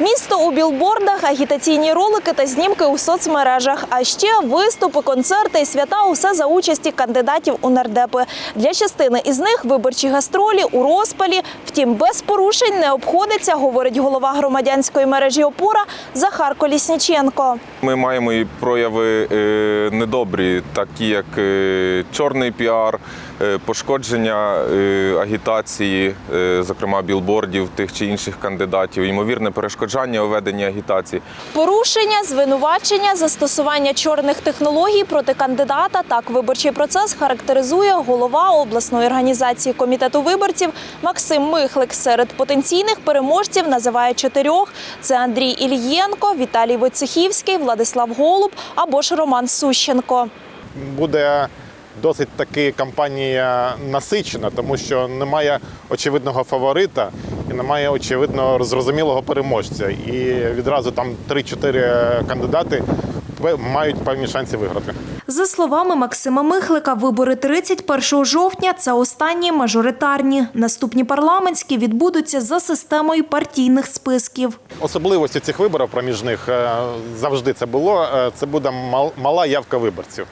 Місто у білбордах, агітаційні ролики та знімки у соцмережах. А ще виступи, концерти і свята усе за участі кандидатів у нардепи. Для частини із них виборчі гастролі у розпалі. Втім, без порушень не обходиться, говорить голова громадянської мережі Опора Захар Колісніченко. Ми маємо і прояви е, недобрі, такі як е, чорний піар, е, пошкодження агітації, зокрема білбордів тих чи інших кандидатів, ймовірне перешкоджання у веденні агітації. Порушення, звинувачення, застосування чорних технологій проти кандидата. Так виборчий процес характеризує голова обласної організації комітету виборців Максим Михлик. Серед потенційних переможців називає чотирьох: це Андрій Ільєнко, Віталій Войцехівський, Владислав Голуб або ж Роман Сущенко. буде досить таки кампанія насичена, тому що немає очевидного фаворита і немає очевидного зрозумілого переможця. І відразу там 3-4 кандидати мають певні шанси виграти. За словами Максима Михлика, вибори 31 жовтня це останні мажоритарні. Наступні парламентські відбудуться за системою партійних списків. Особливості цих виборів проміжних е, завжди це було. е, Це буде мал- мала явка виборців.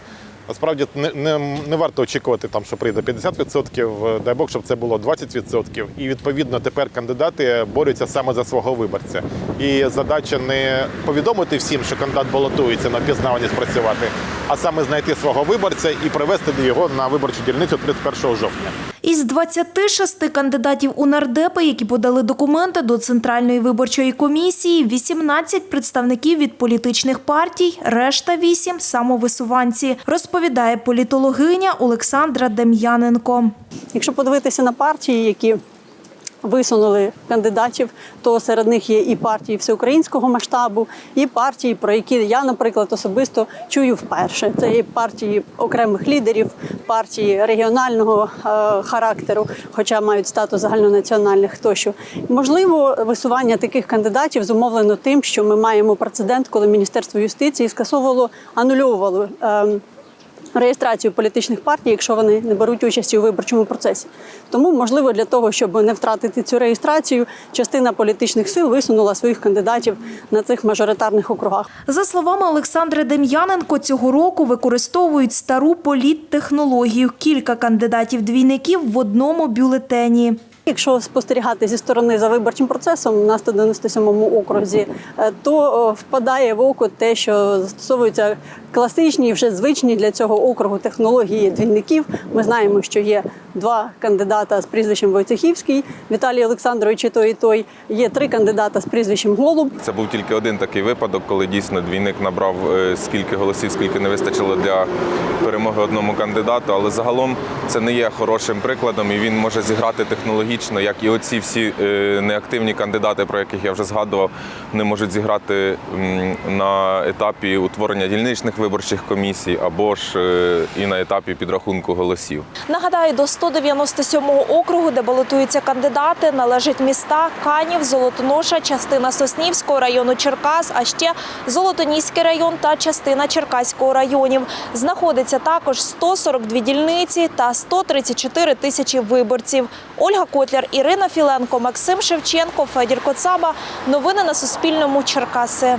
Насправді не, не, не варто очікувати, там, що прийде 50%, е, дай Бог, щоб це було 20%. І відповідно тепер кандидати борються саме за свого виборця. І задача не повідомити всім, що кандидат балотується на впізнаваність працювати, а саме знайти свого виборця і привести його на виборчу дільницю 31 жовтня. Із 26 кандидатів у нардепи, які подали документи до Центральної виборчої комісії, 18 представників від політичних партій, решта 8 – самовисуванці, розповідає політологиня Олександра Дем'яненко. Якщо подивитися на партії, які висунули кандидатів, то серед них є і партії всеукраїнського масштабу, і партії, про які я, наприклад, особисто чую вперше. Це є партії окремих лідерів, партії регіонального е, характеру, хоча мають статус загальнонаціональних тощо. Можливо, висування таких кандидатів зумовлено тим, що ми маємо прецедент, коли Міністерство юстиції скасовувало, анульовувало. ем, реєстрацію політичних партій, якщо вони не беруть участі у виборчому процесі. Тому, можливо, для того, щоб не втратити цю реєстрацію, частина політичних сил висунула своїх кандидатів на цих мажоритарних округах. За словами Олександри Дем'яненко, цього року використовують стару політтехнологію. Кілька кандидатів-двійників в одному бюлетені. Якщо спостерігати зі сторони за виборчим процесом на 197-му окрузі, е, то е, впадає в око те, що застосовуються класичні, вже звичні для цього округу технології двійників. Ми знаємо, що є два кандидата з прізвищем Войцехівський, Віталій Олександрович і той, і той. Є три кандидата з прізвищем Голуб. Це був тільки один такий випадок, коли дійсно двійник набрав е, скільки голосів, скільки не вистачило для перемоги одному кандидату. Але загалом це не є хорошим прикладом, і він може зіграти технологічно, як і оці всі е, неактивні кандидати, про яких я вже згадував, вони можуть зіграти на етапі утворення дільничних виборчих комісій або ж е, і на етапі підрахунку голосів. Нагадаю, до 197-го округу, де балотуються кандидати, належать міста Канів, Золотоноша, частина Соснівського району Черкас, а ще Золотоніський район та частина Черкаського районів. Знаходиться також 142 дільниці та 134 тисячі виборців. Ольга Котляр, Ірина Філенко, Максим Шевченко, Федір Коцаба. Новини на Суспільному. Черкаси.